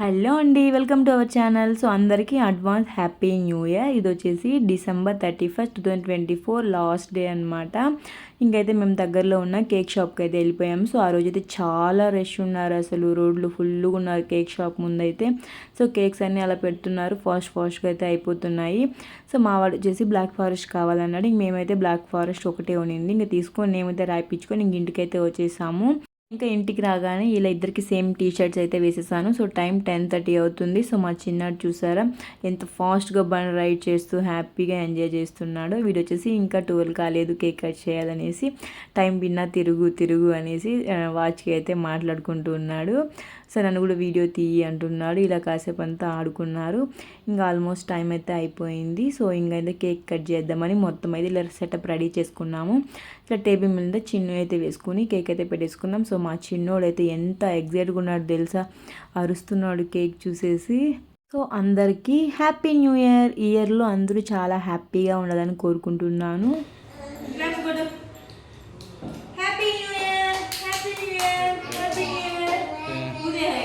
Hello అండి welcome to our channel. So అందరికీ advance happy new year. ఇది వచ్చేసి December thirty first two thousand twenty four last day అనమాట ఇంకైతే మేము దగ్గరలో ఉన్న కేక్ షాప్కి అయితే వెళ్ళిపోయాము సో ఆ రోజు అయితే చాలా రష్ ఉన్నారు అసలు. రోడ్లు ఫుల్గా ఉన్నారు కేక్ షాప్ ముందైతే. సో కేక్స్ అన్నీ అలా పెడుతున్నారు. ఫాస్ట్ ఫాస్ట్గా అయితే అయిపోతున్నాయి. సో మా వాడు వచ్చేసి బ్లాక్ ఫారెస్ట్ కావాలన్నాడు. ఇంక మేమైతే బ్లాక్ ఫారెస్ట్ ఒకటే ఉన్నింది ఇంక తీసుకొని మేమైతే రాయిపించుకొని ఇంక ఇంటికైతే వచ్చేసాము. ఇంకా ఇంటికి రాగానే ఇలా ఇద్దరికి సేమ్ టీ షర్ట్స్ అయితే వేసేసాను. సో టైం టెన్ థర్టీ అవుతుంది. సో మా చిన్నాడు చూసారా? ఎంత ఫాస్ట్గా బండి రైడ్ చేస్తూ హ్యాపీగా ఎంజాయ్ చేస్తున్నాడు. వీడు వచ్చేసి ఇంకా ట్వెల్వ్ కాలేదు కేక్ కట్ చేయాలనేసి టైం విన్నా తిరుగు తిరుగు అనేసి వాచ్కి అయితే మాట్లాడుకుంటూ ఉన్నాడు. సరే నన్ను కూడా వీడియో తీయి అంటున్నాడు. ఇలా కాసేపు అంతా ఆడుకున్నారు. ఇంకా ఆల్మోస్ట్ టైం అయితే అయిపోయింది. సో ఇంకైతే కేక్ కట్ చేద్దామని మొత్తం అయితే ఇలా సెటప్ రెడీ చేసుకున్నాము. ఇట్లా టేబుల్ మీద చిన్ను అయితే వేసుకుని కేక్ అయితే పెట్టేసుకున్నాం. సో మా చిన్నోడు అయితే ఎంత ఎగ్జైట్గా ఉన్నాడు తెలుసా? అరుస్తున్నాడు కేక్ చూసేసి. సో అందరికీ హ్యాపీ న్యూ ఇయర్. ఇయర్లో అందరూ చాలా హ్యాపీగా ఉండాలని కోరుకుంటున్నాను.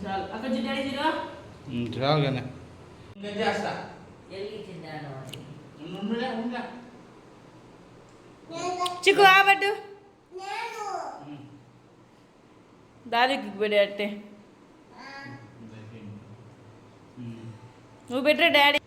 చాలు అక్కడ డాడీ జీరో చాలుగానే ఇంకా చేస్తా ఉండులే, ఉండులే. చిక్కు ఆబట్టు దారికి పెట్టే నువ్వు పెట్టరా డాడీ?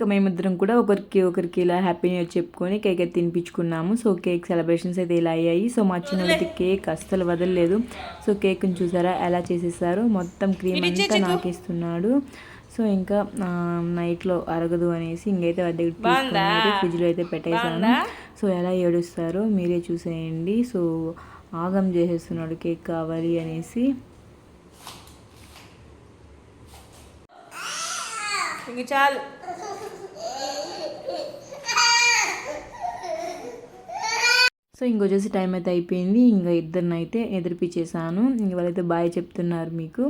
ఇంకా మేమిద్దరం కూడా ఒకరికి ఒకరికి ఇలా హ్యాపీ న్యూ ఇయర్ చెప్పుకొని కేక్ అయితే తినిపించుకున్నాము. సో కేక్ సెలబ్రేషన్స్ అయితే ఇలా అయ్యాయి. సో మా చిన్నది కేక్ అస్సలు వదలలేదు. సో కేక్ని చూసారా? ఎలా చేసేసారు? మొత్తం క్రీమ్ అంతా నాకేస్తున్నాడు. సో ఇంకా నైట్లో అరగదు అనేసి ఇంకైతే వాళ్ళ దగ్గర ఫ్రిడ్జ్లో అయితే పెట్టేశాను. బాగుందా? సో ఎలా ఏడుస్తారో మీరే చూసేయండి. సో ఆగం చేసేస్తున్నాడు కేక్ కావాలి అనేసి. చాలు. సో ఇంకొచ్చేసి టైం అయితే అయిపోయింది. ఇంకా ఇద్దరిని అయితే ఎదిరిపించేసాను ఇంక వాళ్ళైతే బాయ్ చెప్తున్నారు మీకు.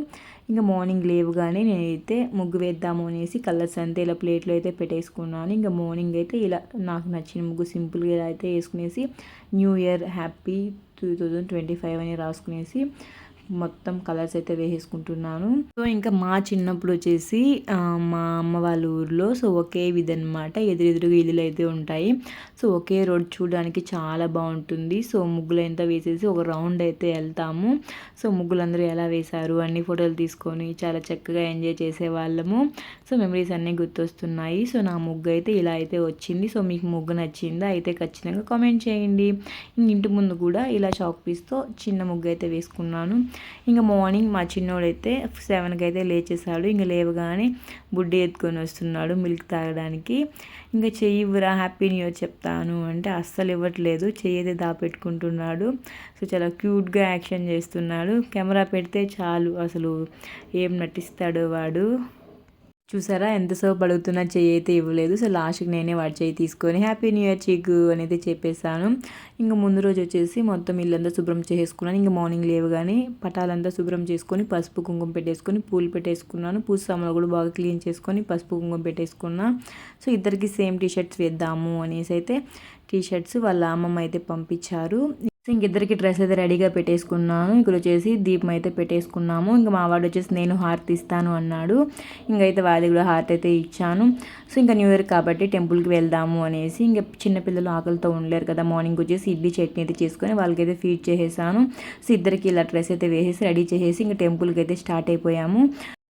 ఇంకా మార్నింగ్ లేవుగానే నేనైతే ముగ్గు వేద్దాము అనేసి కలర్స్ అంతే ఇలా ప్లేట్లో అయితే పెట్టేసుకున్నాను. ఇంకా మార్నింగ్ అయితే ఇలా నాకు నచ్చిన ముగ్గు సింపుల్గా ఇలా అయితే వేసుకునేసి new year happy two thousand twenty five అని రాసుకునేసి మొత్తం కలర్స్ అయితే వేసేసుకుంటున్నాను. సో ఇంకా మా చిన్నప్పుడు వచ్చేసి మా అమ్మ వాళ్ళ ఊర్లో సో ఒకే విధనమాట ఎదురెదురుగా ఇల్లులు అయితే ఉంటాయి. సో ఒకే రోడ్ చూడడానికి చాలా బాగుంటుంది. సో ముగ్గులు ఎంత వేసేసి ఒక రౌండ్ అయితే వెళ్తాము. సో ముగ్గులు అందరూ ఎలా వేశారు? అన్ని ఫోటోలు తీసుకొని చాలా చక్కగా ఎంజాయ్ చేసేవాళ్ళము. సో మెమరీస్ అన్నీ గుర్తొస్తున్నాయి. సో నా ముగ్గు అయితే ఇలా అయితే వచ్చింది. సో మీకు ముగ్గు నచ్చిందా? అయితే ఖచ్చితంగా కామెంట్ చేయండి. ఇంటి ముందు కూడా ఇలా చాక్ పీస్తో చిన్న ముగ్గు అయితే వేసుకున్నాను. ఇంకా మార్నింగ్ మా చిన్నోడైతే సెవెన్కి అయితే లేచేసాడు ఇంకా లేవగానే బుడ్డి ఎత్తుకొని వస్తున్నాడు మిల్క్ తాగడానికి. ఇంకా చెయ్యి ఇవ్వరా హ్యాపీ న్యూ ఇయర్ చెప్తాను అంటే అస్సలు ఇవ్వట్లేదు. చెయ్యి అయితే దాపెట్టుకుంటున్నాడు. సో చాలా క్యూట్గా యాక్షన్ చేస్తున్నాడు. కెమెరా పెడితే చాలు అసలు ఏం నటిస్తాడో వాడు. చూసారా? ఎంతసేపు పడుగుతున్నా చెయ్యి అయితే ఇవ్వలేదు. సో లాస్ట్కి నేనే వాడి చెయ్యి తీసుకొని హ్యాపీ న్యూ ఇయర్ చిగ్గు అనేది చెప్పేశాను. ఇంకా ముందు రోజు వచ్చేసి మొత్తం ఇల్లంతా శుభ్రం చేసుకున్నాను. ఇంకా మార్నింగ్ లేవగానే పటాలంతా శుభ్రం చేసుకొని పసుపు కుంకుమ పెట్టేసుకొని పూలు పెట్టేసుకున్నాను. పూజ సామాన్లు కూడా బాగా క్లీన్ చేసుకొని పసుపు కుంకుమ పెట్టేసుకున్నా. సో ఇద్దరికి సేమ్ టీ షర్ట్స్ వేద్దాము అనేసి అయితే టీషర్ట్స్ వాళ్ళ అమ్మమ్మ అయితే పంపించారు. సో ఇంకిద్దరికి డ్రెస్ అయితే రెడీగా పెట్టేసుకున్నాను. ఇక్కడ వచ్చేసి దీపం అయితే పెట్టేసుకున్నాము. ఇంకా మా వాడు వచ్చేసి నేను హారతి ఇస్తాను అన్నాడు. ఇంకైతే వాడి కూడా హారతి అయితే ఇచ్చాను. సో ఇంకా న్యూ ఇయర్ కాబట్టి టెంపుల్కి వెళ్దాము అనేసి ఇంకా చిన్నపిల్లలు ఆకలితో ఉండలేరు కదా. మార్నింగ్ వచ్చేసి ఇడ్లీ చట్నీ అయితే చేసుకొని వాళ్ళకైతే ఫీడ్ చేసేసాను. సో ఇద్దరికి ఇలా డ్రెస్ అయితే వేసేసి రెడీ చేసేసి ఇంకా టెంపుల్కి అయితే స్టార్ట్ అయిపోయాము.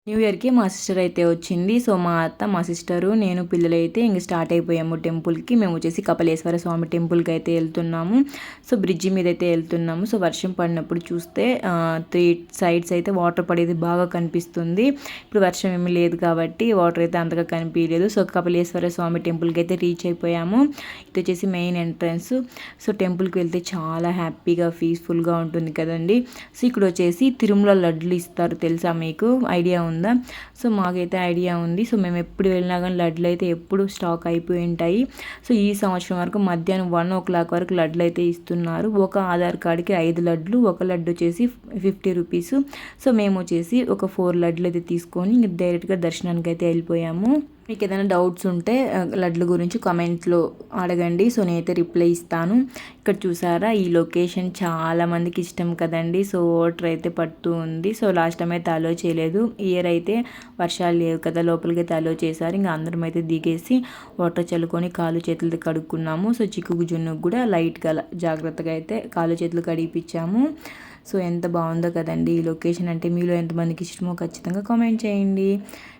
న్యూ ఇయర్కి మా సిస్టర్ అయితే వచ్చింది. సో మా అత్త మా సిస్టరు నేను పిల్లలైతే ఇంక స్టార్ట్ అయిపోయాము టెంపుల్కి. మేము వచ్చేసి కపలేశ్వర స్వామి టెంపుల్కి అయితే వెళ్తున్నాము. సో బ్రిడ్జి మీద అయితే వెళ్తున్నాము. సో వర్షం పడినప్పుడు చూస్తే త్రీ సైడ్స్ అయితే వాటర్ పడేది బాగా కనిపిస్తుంది. ఇప్పుడు వర్షం ఏమీ లేదు కాబట్టి వాటర్ అయితే అంతగా కనిపించలేదు సో కపలేశ్వర స్వామి టెంపుల్కి అయితే రీచ్ అయిపోయాము. ఇది వచ్చేసి మెయిన్ ఎంట్రన్స్. సో టెంపుల్కి వెళ్తే చాలా హ్యాపీగా పీస్ఫుల్గా ఉంటుంది కదండి. సో ఇక్కడ వచ్చేసి తిరుమల లడ్లు ఇస్తారు తెలుసా మీకు? ఐడియా ఉంది? సో మాకైతే ఐడియా ఉంది. సో మేము ఎప్పుడు వెళ్ళినా కానీ లడ్లు అయితే ఎప్పుడు స్టాక్ అయిపోయి ఉంటాయి. సో ఈ సంవత్సరం వరకు మధ్యాహ్నం వన్ ఓ క్లాక్ వరకు లడ్లు అయితే ఇస్తున్నారు. ఒక ఆధార్ కార్డ్కి ఐదు లడ్లు ఒక లడ్డు వచ్చేసి ఫిఫ్టీ రూపీస్. సో మేము వచ్చేసి ఒక ఫోర్ లడ్లు అయితే తీసుకొని ఇంక డైరెక్ట్గా దర్శనానికి అయితే వెళ్ళిపోయాము. మీకు ఏదైనా డౌట్స్ ఉంటే లడ్ల గురించి కామెంట్లో అడగండి. సో నేనైతే రిప్లై ఇస్తాను. ఇక్కడ చూసారా ఈ లొకేషన్ చాలా మందికి ఇష్టం కదండి. సో వాటర్ అయితే పడుతూ ఉంది. సో లాస్ట్ టైం అయితే అలో చేయలేదు. ఇయర్ అయితే వర్షాలు లేవు కదా లోపలికి అయితే అలో చేశారు. ఇంకా అందరం అయితే దిగేసి వాటర్ చల్లుకొని కాలు చేతులతో కడుక్కున్నాము. సో చిక్కు జున్నుకు కూడా లైట్గా జాగ్రత్తగా అయితే కాలు చేతులు కడిగిపించాము సో ఎంత బాగుందో కదండి ఈ లొకేషన్. అంటే మీలో ఎంతమందికి ఇష్టమో ఖచ్చితంగా కామెంట్ చేయండి.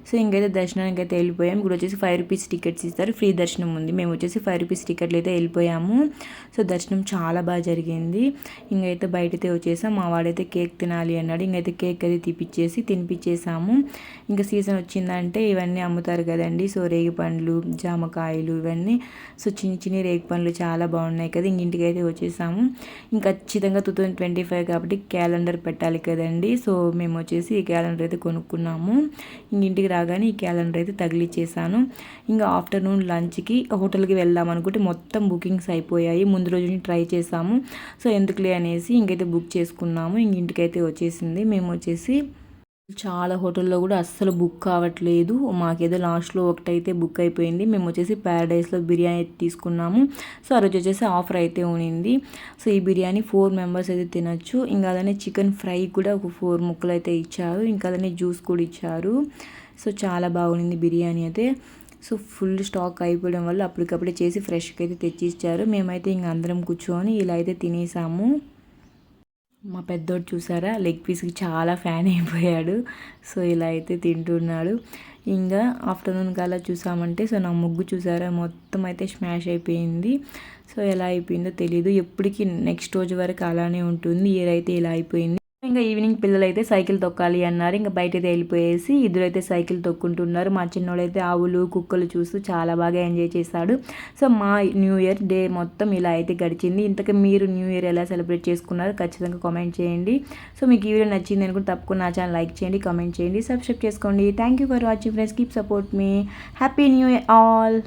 సో ఇంకైతే దర్శనానికి అయితే వెళ్ళిపోయాం. ఇప్పుడు వచ్చేసి ఫైవ్ రూపీస్ టికెట్స్ ఇస్తారు. ఫ్రీ దర్శనం ఉంది. మేము వచ్చేసి ఫైవ్ రూపీస్ టికెట్లు అయితే వెళ్ళిపోయాము. సో దర్శనం చాలా బాగా జరిగింది. ఇంకైతే బయటైతే వచ్చేసాం. మా వాడైతే కేక్ తినాలి అన్నాడు. ఇంకైతే కేక్ అయితే తీపిచ్చేసి తినిపించేసాము ఇంకా సీజన్ వచ్చిందంటే ఇవన్నీ అమ్ముతారు కదండి. సో రేగి పండ్లు జామకాయలు ఇవన్నీ. సో చిన్న చిన్న రేగి పండ్లు చాలా బాగున్నాయి కదా. ఇంక ఇంటికి అయితే వచ్చేసాము. ఇంకా ఖచ్చితంగా టూ థౌజండ్ ట్వంటీ ఫైవ్ కాబట్టి క్యాలెండర్ పెట్టాలి కదండి. సో మేము వచ్చేసి ఈ క్యాలెండర్ అయితే కొనుక్కున్నాము. ఇంక ఇంటికి రాగానే ఈ క్యాలెండర్ అయితే తగిలిచ్చేసాను. ఇంకా ఆఫ్టర్నూన్ లంచ్కి హోటల్కి వెళ్దాం అనుకుంటే మొత్తం బుకింగ్స్ అయిపోయాయి. ముందు రోజు ట్రై చేసాము. సో ఎందుకులే అనేసి ఇంకైతే బుక్ చేసుకున్నాము. ఇంక ఇంటికైతే వచ్చేసింది. మేము వచ్చేసి చాలా హోటల్లో కూడా అస్సలు బుక్ కావట్లేదు. మాకేదో లాస్ట్లో ఒకటైతే బుక్ అయిపోయింది. మేము వచ్చేసి ప్యారడైస్లో బిర్యానీ అయితే తీసుకున్నాము. సో ఆ రోజు వచ్చేసి ఆఫర్ అయితే ఉనింది సో ఈ బిర్యానీ ఫోర్ మెంబర్స్ అయితే తినచ్చు. ఇంకా అలానే చికెన్ ఫ్రై కూడా ఒక ఫోర్ ముక్కలు అయితే ఇచ్చారు. ఇంకా అలానే జ్యూస్ కూడా ఇచ్చారు. సో చాలా బాగుంది బిర్యానీ అయితే. సో ఫుల్ స్టాక్ అయిపోవడం వల్ల అప్పటికప్పుడే చేసి ఫ్రెష్గా అయితే తెచ్చి ఇచ్చారు మేమైతే ఇంక అందరం కూర్చొని ఇలా అయితే తినేసాము. మా పెద్దోడు చూసారా? లెగ్ పీస్కి చాలా ఫ్యాన్ అయిపోయాడు. సో ఇలా అయితే తింటున్నాడు. ఇంకా ఆఫ్టర్నూన్ కల్లా చూసామంటే సో నా ముగ్గు చూసారా? మొత్తం అయితే స్మాష్ అయిపోయింది. సో ఎలా అయిపోయిందో తెలియదు ఎప్పటికీ నెక్స్ట్ రోజు వరకు అలానే ఉంటుంది. ఇయర్ అయితే ఇలా అయిపోయింది. ఇంకా ఈవినింగ్ పిల్లలు అయితే సైకిల్ తొక్కాలి అన్నారు. ఇంకా బయటైతే వెళ్ళిపోయేసి ఇద్దరైతే సైకిల్ తొక్కుంటున్నారు. మా చిన్నోడైతే ఆవులు కుక్కలు చూస్తూ చాలా బాగా ఎంజాయ్ చేశాడు. సో మా న్యూ ఇయర్ డే మొత్తం ఇలా అయితే గడిచింది. ఇంతకు మీరు న్యూ ఇయర్ ఎలా సెలబ్రేట్ చేసుకున్నారు ఖచ్చితంగా కామెంట్ చేయండి. సో మీకు ఈ వీడియో నచ్చింది అనుకుంటే తప్పకుండా నా ఛానల్ లైక్ చేయండి కామెంట్ చేయండి సబ్స్క్రైబ్ చేసుకోండి. Thank you for watching friends keep support me happy new year all